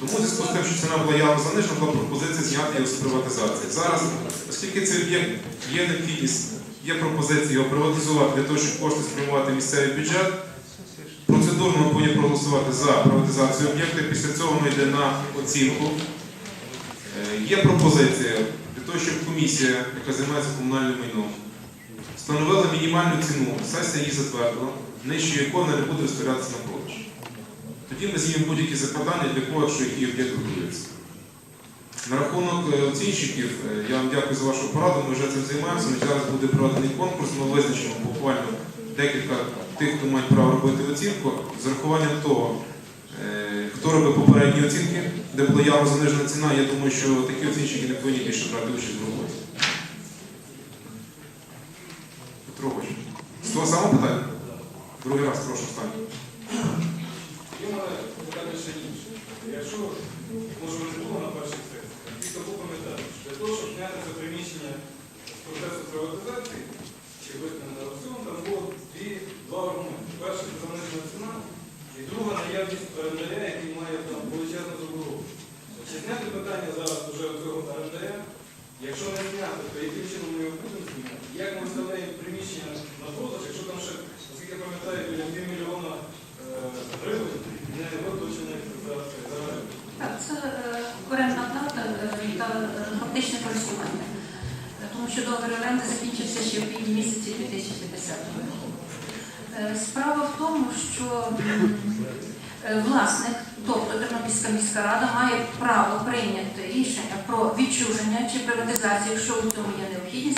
Тому в зв'язку з тим, що ціна була явно занижена, була пропозиція зняти його з приватизації. Зараз, оскільки цей об'єкт є необхідність, є пропозиція його приватизувати для того, щоб кошти спрямувати місцевий бюджет. Процедурно ми повинні проголосувати за приватизацію об'єкту. Після цього ми йде на оцінку. Е, Є пропозиція для того, щоб комісія, яка займається комунальним майном, встановила мінімальну ціну, сесія її затвердила, нижче якої вона не буде виставлятися на продаж. Тоді ми знімемо будь-які закладання для того, якщо який об'єкт готується. На рахунок е, оцінщиків, е, я вам дякую за вашу пораду, ми вже цим займаємося. Зараз буде проведений конкурс, ми визначимо буквально декілька тих, хто має право робити оцінку, з урахуванням того, е, хто робив попередні оцінки, де була явно занижена ціна, я думаю, що такі оцінщики не повинні більше брати участь в роботі. Петро З того самого питання? Другий раз прошу встати. І в мене питання ще інше. Якщо, може, не було на першій сесії, тільки пам'ятати, що для того, щоб зняти це приміщення з процесу приватизації чи визнати на аукціон, там було дві, два аргументи. Перший це занижена ціна, і друга наявність орендаря, який має там величезну забудову. Чи зняти питання зараз уже цього орендаря? Якщо не зняти, то яким чином ми його будемо зняти? Як ми виставляємо приміщення фактичне користування. Тому що договір оренди закінчився ще в квітні місяці 2010 року. Е, Справа в тому, що е, власник, тобто Тернопільська міська рада, має право прийняти рішення про відчуження чи приватизацію, якщо у цьому є необхідність.